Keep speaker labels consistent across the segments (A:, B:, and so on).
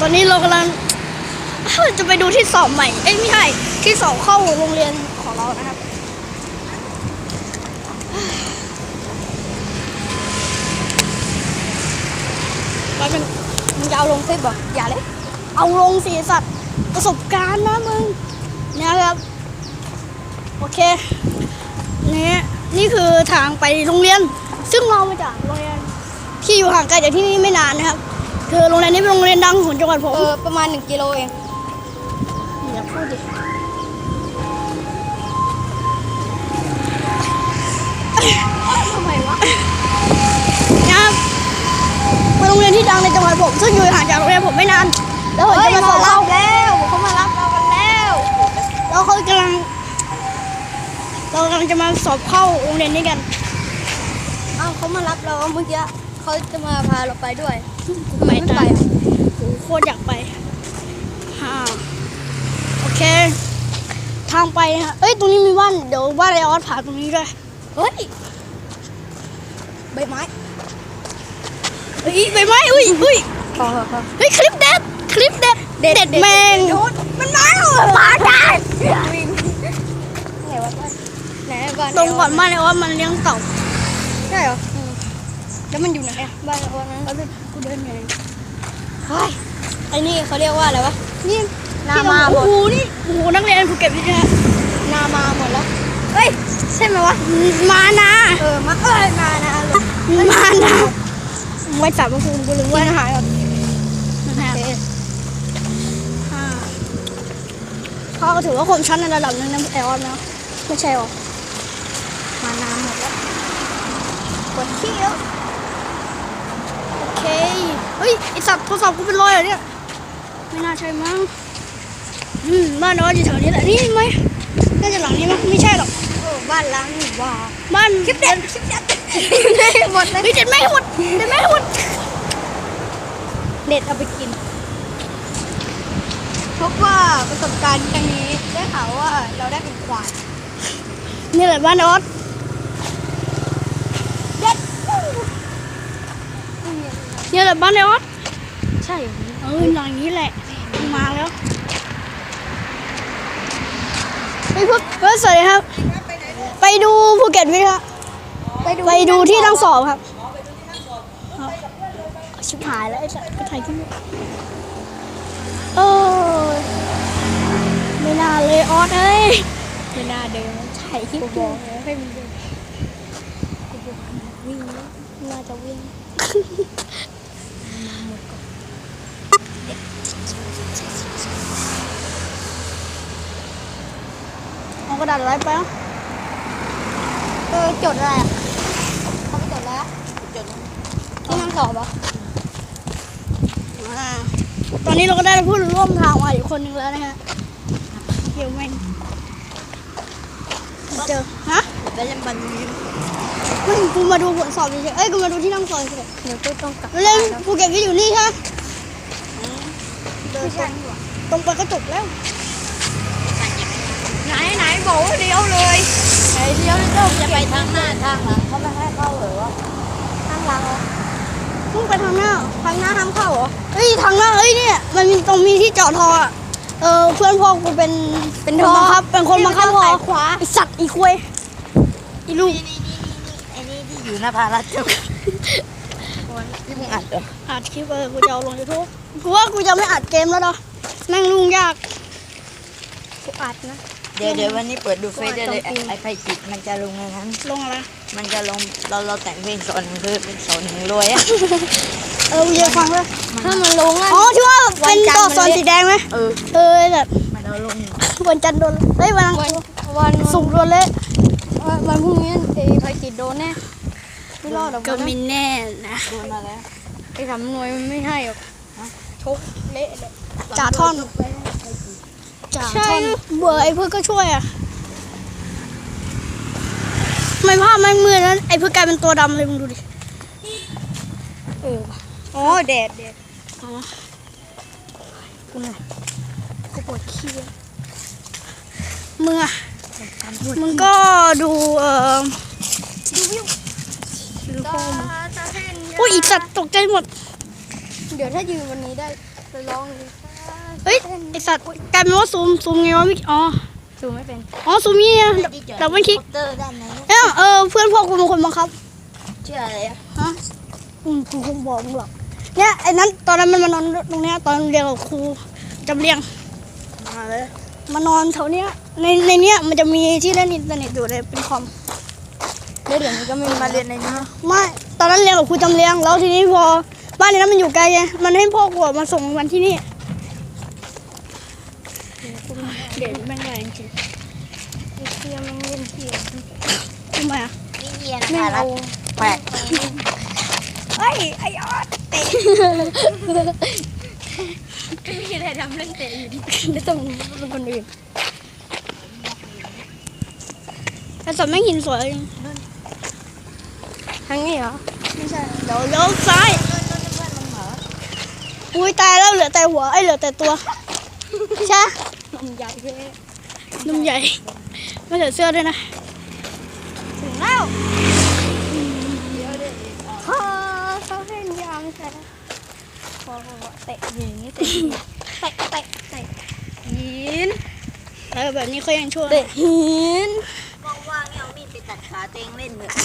A: ตอนนี้เรากำลังจะไปดูที่สอบใหม่ เอ้ยไม่ใช่ ที่สอบเข้าโรงเรียนของเรานะครับ มันมึงจะเอาลงคลิปเหรออย่าเลย เอาลงสีสัตว์ประสบการณ์นะมึงนะครับ โอเค นี่นี่คือทางไปโรงเรียน ซึ่งเรามาจากโรงเรียนที่อยู่ห่างไกลจากที่นี่ไม่นานนะครับ คือโรงเรียนนี้เป็นโรงเรียนดังของจังหวัดผม
B: เออประมาณหนึ่งกิโลเอง
A: อย่าพูดดิทำไมวะนะครับเป็นโรงเรียนที่ดังในจังหวัดผมซึ่งอยู่ห่างจากโรงเรียนผมไม่นานแล้วผม
B: เฮ้ย
A: จะมาส
B: มา
A: อบ
B: รั
A: เข้า
B: บแล้วเขามารับเรากันแล้ว
A: แล้วเขากำลังเรากำลังจะมาสอบเข้าโรงเรียนนี้กัน
B: เอ้าเขามารับเราเมื่อกี้เขาจะมาพาเราไปด้วย
A: ไม่
B: ไม่
A: ได้
B: ไปอะ
A: โอ้โหโคตรอยากไปฮ่าโอเค ทางไปนะฮะเอ้ย ตรงนี้มีบ้าน เดี๋ยวบ้านไอออสผ่านตรงนี้ด้วย
B: เฮ้ย ใบไม้
A: เฮ้ยใบไม้อุ้ยอุ้ย
B: พอพอ
A: เฮ้ย คลิปเด็ด คลิปเด็ด เด็ดแมง
B: มันมาแล้วมาได้วิ่งไหนวะบ้านไหนบ้าน
A: ตรงก่อนบ้านไอออสมันเลี้ยงเต่า
B: ใช่เหรอแล้วมันอยู่ไหนอะบ้านเรานั้น
A: แล้วกูเดินไง
B: เฮ้ยไอ้นี่เขาเรียกว่าอะไรวะ
A: นี่
B: นามาหม
A: โอ้
B: ด
A: โหนี่โอ้โหนักเรียนภูเก็ตนี่นะฮะ
B: นามาหมดแล้วเฮ้ยใช่ไหมวะ
A: มานะ
B: เออ มาเอ้ยมานะเลย
A: มานะไว้จับมาคุมกูลืมไว้อาหารก่อนนะฮะ
B: โอเค
A: อ่าเขาก็ถือว่าคมชั้นในระดับหนึงนะไอออนนะไม่ใช่หรอ
B: มานานหมดแล้วปวดขี้แล้ว
A: โอเคเฮ้ยไอสัตว์โทรศัพท์กูเป็นรอยเหรอเนี่ย ไม่น่าใช่มั้ง อืมบ้านน้อยอยู่แถวนี้แหละนี่ไหมน่าจะหลังนี้มั้งไม่ใช่หรอก
B: เออบ้านล้างหนูว่า
A: บ้าน
B: คลิปเด็ดคลิปเด็ดหมดเลย
A: เฮ้ยเด็ดไม่ให้หมดเด็ดไม่ให้หมด
B: เด็ดเอาไปกินพบว่าประสบการณ์ครั้งนี้ได้ข่าวว่าเราได้เป็นควาย
A: นี่แหละบ้านออส
B: เด็ด
A: นี่แหละบ้านออส
B: ใช่
A: เออหลังนี้แหละมาแล้วไปพวกเออสวัสดีครับ ไปดูภูเก็ตวิทย์ครับ
B: ไปดู
A: ไปดูที่นั่งสอบครับครับชิบหายแล้วไอ้สัตว์ก็ถ่ายคลิปอยู่เออไม่น่าเลยออสเอ้ย
B: ไม่น่าเดิน
A: ถ่ายคลิป
B: กู
A: อบยู่
B: อกแล้วให้มันเดิน
A: วิ่งน่าจะวิ่ง เอากระดาษอะไรไปอะ
B: เออจดอะไรอะเขาไปจดแล้วจดที่นั่งสอบอะ
A: อ่าตอนนี้เราก็ได้ผู้ร่วมทางมาอีกคนนึงแล้วนะฮะเดี๋ยวแม่งเจอฮะ
B: ไปเล่นบอลลูน
A: ไม่กูมาดูผลสอบเฉยๆเอ้ยกูมาดูที่นั่งสอบเฉย
B: เดี๋ยวก็ต้องกลับ
A: ๆเล่นภูเก็ตวิทย์อยู่นี่ใช่ไหม
B: เดิน ตรงดีกว่า
A: ตรงไปก็จบแล้ว
B: ไหนไหนบอกว่าเลี้ยวเลยไหนเลี้ยวเริ่มจะไปทางหน้าทางหลังเขาไม่ให้เข้าเหรอวะทางหลังเหรอ
A: มึงไปทางหน้า
B: ทางหน้าห้ามเข้าเหรอ
A: เฮ้ยทางหน้าเฮ้ยเนี่ยมันมีตรงมีที่จอดทออะเออเพื่อนพ่อกูเป็น
B: เป็น
A: ค
B: ท
A: น
B: อ
A: บังคับเป็นคนบังคับพอ
B: สายขวา
A: ไอสัตว์อีควยอีลูก
B: ไอ้นี่ที่อยู่หน้าพาราจุกที่มึงอัดเหรอ
A: อัดคลิปเออกูจะเอาลงยูทูบ เพราะว่ากูจะไม่อัดเกมแล้วเนาะแม่งลุงยาก กูอัดนะ
C: เดี๋ยวเดี๋ยววันนี้เปิดดูเฟซได้เลย
A: ต้องปีน
C: ไอ้ไพ่จิตมันจะลงในนั้น
A: ลงอะไร
C: มันจะลงเราเราแต่งเพลงสอนหนึ่งคือเป็นสอนหนึ่งรวยอะ
A: เออกูจะฟังเลย
B: ถ้ามันลงอะ
A: อ๋อที่ว่าเป็น
B: วันจันทร์
A: ตัวอักษร
B: มันเรียก
A: สีแดงไหม
C: เออ
A: เออแบบ
C: มันเอาลง
A: วันจันทร์โดนเฮ้ยวันอัง
B: วันวัน
A: ศุกร์โดนเละ
B: วันวันพรุ่งนี้ไอ้ไฟติดโดนแน่ไม่รอดหรอก
A: ก็
B: วัน
A: ไม่
B: นั้น
A: แน่นะ
C: โดนมาแล้ว
B: ไอ้สำนวยมันไม่ให้หรอก ชกเละเลย
A: จ่าท่อนจ่า
B: ใช่
A: ท่อนเบื่อไอ้เพื่อนก็ช่วยอะไม่ภาพไม่เหมือนนั้นไอ้เพื่อนกลายเป็นตัวดำเลยมึงดูดิ
B: เออว่ะอ๋อแดดแดด
A: อ๋อกูเหน่อยกูปวดขี้อะมึงอะมึงก็ดูเอ่อ
B: ดูวิว
A: ดูข้อมูล
B: ตาเส้น
A: อุ้ยอีสัตว์ตกใจหมด
B: เดี๋ยวถ้ายืนวันนี้ได้จะลองอีก
A: เฮ้ยไอสัตว์กลายเป็นว่าซูมซูมไงวะมิอ๋อ
B: ซูมไม่เป็น
A: อ๋อซูมนี่นะดับเบิลคลิก
C: เตอร์ด้านใน
A: เออเออเพื่อนพ่อกูเป็นคนบังคับ
C: ชื่ออะไรอะ
A: ฮะอืมกูคงบอกมึงหรอกเนี่ยไอ้นั้นตอนนั้นมันมานอนตรงเนี้ยตอนเรียนกับครูจำเรียง
C: มาเลย
A: มานอนแถวเนี้ยในในเนี้ยมันจะมีที่เล่นอินเทอร์เน็ตอยู่เลยเป็นคอม
B: แล้วเดี๋ยวนี้ก็ไม่
C: มาเรียนในนี้
A: ไม่ตอนนั้นเรียนกับครูจำเรียงแล้วทีนี้พอ บ้านในนั้นมันอยู่ไกลไงมันให้พ่อกูอะมาส่งมันที่นี่เด็กแม่งแรงจริง
B: เทียมันเล่นเทีย
A: ทำไมอะ
C: นี่เรียน
B: ไม่
C: ค่ะรั
B: เอา
C: ฐแปด
A: เฮ้ยไอ้ยอดเตะ
B: ไม่มีอะไรทำเล่นเตะอยู่ดิ
A: ไม่ต้องเป็นคนอื่นแต่สวนแม่งหินสวยจริง
B: ทางนี้เหรอ
A: ไม่ใช่เดี๋ยวเลี้ยวซ้าย อุ้ยตายแล้วเหลือแต่หัวไอ้ยเหลือแต่ตัวใช่
B: นมใหญ่เลย
A: นุ่มใหญ่ไม่ใส่เสื้อด้วยนะถึงแล้ว
B: ฮ่าเขาเล่นยางใช่พอเตะอย่างนี้เตะเตะเตะเตะหิน
A: เออแบบนี้เขายังชั่ว
B: เตะหิน
C: ว่างๆเนี่ยเอามีดไปตัดขาตัวเองเล่นเลย
A: ท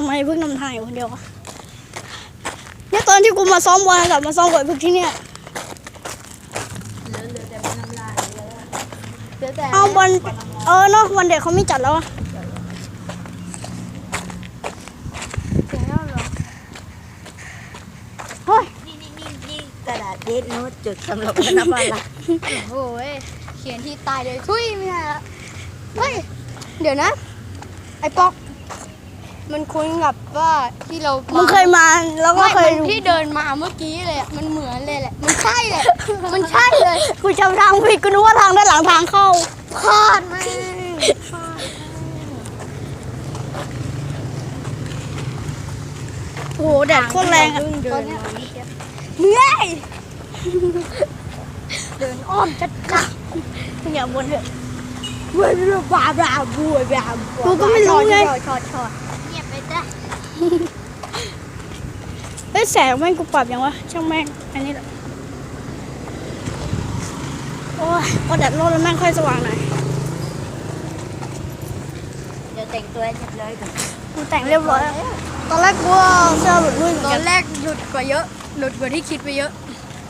A: ำไมเพิ่งนำทางอยู่คนเดียววะเนี่ยตอนที่กูมาซ้อมบอลกลับมาซ้อมกับพวกที่เนี่ย
B: เดี๋ยวแต่
A: เอาบอลเออเนาะวันเด็กเขาไม่จัดแล้วอะ
B: ถึงแล้วเหรอ
A: เฮ้ย
C: นี่นี่นี่นี่กระดาษเดทโน้ตจุดสำหรับคณะบาลา
B: โอ้ยเขียนที่ตายเลยทุยไม่ได้ละเฮ้ยเดี๋ยวนะ ไอ้ป๊อก มันคุ้นกับว่าที่เรา
A: มึ
B: มึ
A: งเคยมาแล้วก็
B: ไม่
A: เคย
B: มัน
A: ดู
B: ที่เดินมาเมื่อกี้เลยอะมันเหมือนเลยแหละ มันใช่เลยมันใช่เลย
A: กูจำทางผิดกูนึกว่าทางด้านหลังทางเข้า
B: พลาดมาก
A: โอ้โหแดดโคตรแรงอะ
B: เดินมา
A: เหนื่อย
B: เดินอ้อมจัดจัด
A: มึงอย่าบ่นเถอะ
B: เว้ยบาบาบัวบา
A: กูก็ไม่รู้ไง
B: ชอดชอด
C: เฮ้
A: ยแสงแม่งกูปรับยังวะ ช่างแม่ง อันนี้แหละ โอ้ยพอแดดร้อนแล้วแม่งค่อยสว่างหน่อย
C: เดี๋ยวแต่งตัวให้เรียบร้อยก่อน
A: กูแต่งเรียบร้อยแล้วตอนแรกกูว่าเสื้อหลุดลุ่ยเหมือน
B: ตอ
A: กันน
B: แรกหลุดกว่าเยอะ หลุดกว่าที่คิดไปเยอะ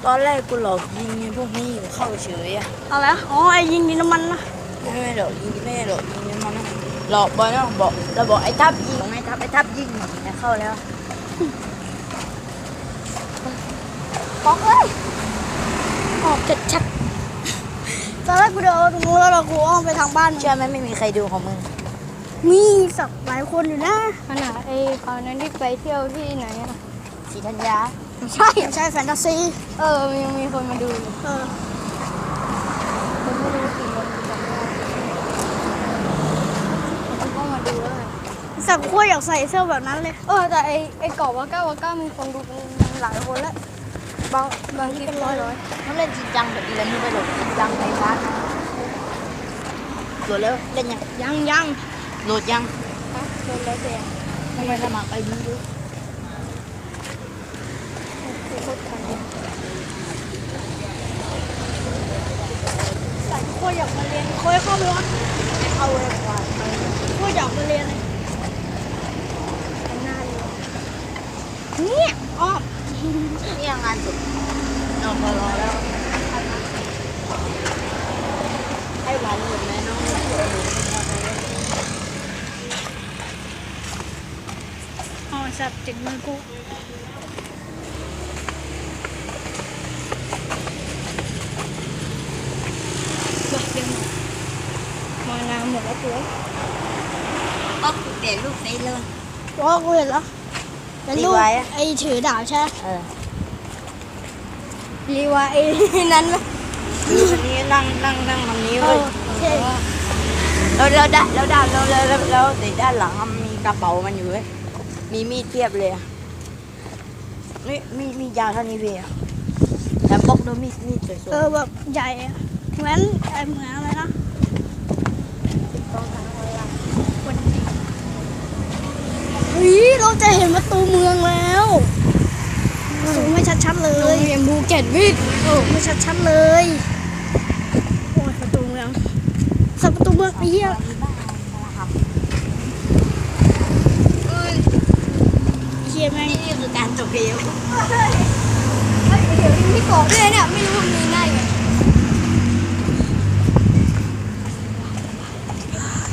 C: ตอนแรกกูหลอกยิงไอ้พวกนี้อยู่เข้าเฉยอะ
A: เอาละอ๋อ ไอ้ยิงดินน้ำมันนะ
C: ไม่ไม่หลอกยิงไม่ได้หลอกยิงมันนะหลอกบอลนะบอกเราบอกไอ้ทับยิงไอ้ ทับไอ้ทับยิงแต่เข้าแล้ว
A: ป๊อกเอ้ยออกจัดชัดตอนแรกกูเดินตรงนู้นแล้วเรากูอ้อมไปทางบ้าน
C: เชื่อไหมไม่มีใครดูของมึง
A: มีสักหลายคนอยู่นะ
B: ขนาดไอ้คราวนั้นที่ไปเที่ยวที่ไหนอะ
C: สีธัญญา
B: ไม่ใช่
A: ไม่ใช่แฟนตาซี
B: เออมันยังมีคนมาดูอยู่
A: เออ
B: คนไม่รู้กี่คนจำไม่ได้เขาก็มาดูแล้วแหละ
A: สักขั้วอยากใส่เสื้อแบบนั้นเลย
B: เออแต่ไอ้ไอ้เกาะวาก้าวาก้ามีคนดูเป็นหลายคนแล้วบางบางทีเป็นร้อยร้อย
C: เขาเล่นจริงจังแบบอีแล้วนี่ไปหลอกจริงจังในร้านโหลดแล้วเล่นยัง
A: ยังยัง
C: โหลดยัง
B: ฮะโดแล้วแต่
C: ทำไมสมัครไอดีดู
B: โคตรทัน
A: ใส่ขั้วอยากมาเรียนเคยเข้าไหมวะ
C: เข้าเลยกว่า
A: ขั้วอยากมาเรียนเลย
B: หน้าเลย
A: เนี่ยอ้อม
C: นี่งานสุดนอนรอแล้วให้หวานหมดไหมน้อง
A: อ๋อสับติดมือกูเบิกเดียวมานานหมดแล้วตัว
C: ก็เปลี่ยนรูปเฟซเลย
A: รอกูเห็นแล้ว เป็นรูป
C: รีไว้อะ
A: ไอ้ถือดาบใช่ไหม
C: เออ
B: รีวาไอ้นั้นไหม
C: คือวันนี้นั่งนั่งนั่งทำนี้
A: เอ
C: เว้ย
A: อใช่
C: แล้วแล้วด้านแล้วด้านแล้วแล้วแล้วแล้วแต่ด้านหลังอะมีกระเป๋ามันอยู่เว้ยมีมีดเทียบเลยอะนี่มีดมีดยาวเท่านี้พี่อะแต่ปกดูมีดมีดสวย
A: เออแบบใหญ่อะเหมือนไอ้เหมือนอะไรนะ วิเราจะเห็นประตูเมือง
B: แล้ว
A: สูงไม่ชัดๆเลยเร
B: ียนบูเกตวิทไ
A: ม่ชัดชัดเลยโอ้ยประตูเมืองสับประตูเมืองไอ้เหี้ย
B: เหี้
A: ยแม่ง
C: นี่คือการจบเกม
B: เฮ้เดี๋ยวพี่กอกด้วยเนี่ยไม่รู้มันมีง่ายไห
A: ม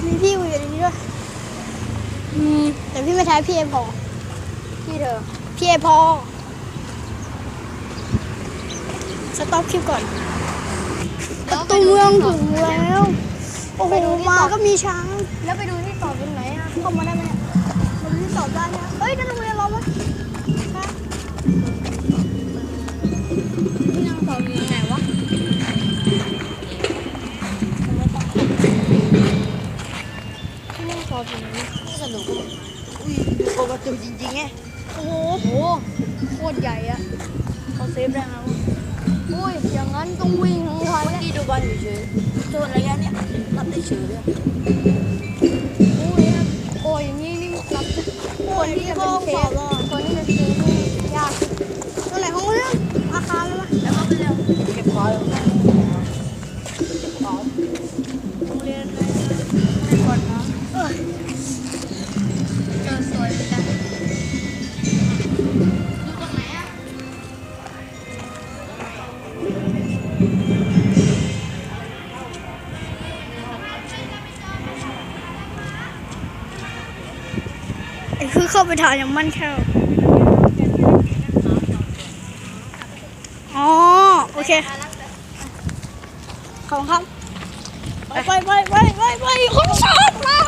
A: มีพี่กูอยู่ในนี้ด้วยอืม แต่พี่ไม่ใช้พี่เอพอ
B: พี่เธอ
A: พี่เอพอสต็อปคลิปก่อนประตูเมืองถึงแล้วโอ้โหมาก็มีช้าง
B: แล้วไปดูที่เกาะตรงไหนอะ
A: เข้ามาได้ไหมเนี่ยมาดูที่สอบได้ไหมเอ้ยนั่นโรงเรียนเราไหม
B: ที่นั่งเกาะอยู่ไหนวะที่นั่งเกาะอยู่ไหน
C: สนุกอุ้ยดู โกประตูจริงๆไง
A: โอ้โห
B: โอ้โหโคตรใหญ่อะ
C: เขาเซฟได้นะ
B: อุ้ยอย่างนั้นต้องวิ่งทั้งวัน
C: เมื่อ
B: เนี่ย
C: กี้ดูบอลอยู่เฉยตัวระยะเนี้ยรับได้เฉยเลย
B: อุ้ยโอ้ยอย่างนี้นี่รับคนที่จะเป็นเชฟคนที่จะเชฟนี่ยาก
A: ตรงไหนของเรื่องอาคารแล้วไหม
C: แล้วก็ไปเร็วเก็บของ เข้า
A: ไปถ่ายอย่างมั่นแค่อ๋อ โอเคขอบคุณครับไปไปไปไปไปไปคนสอนเรา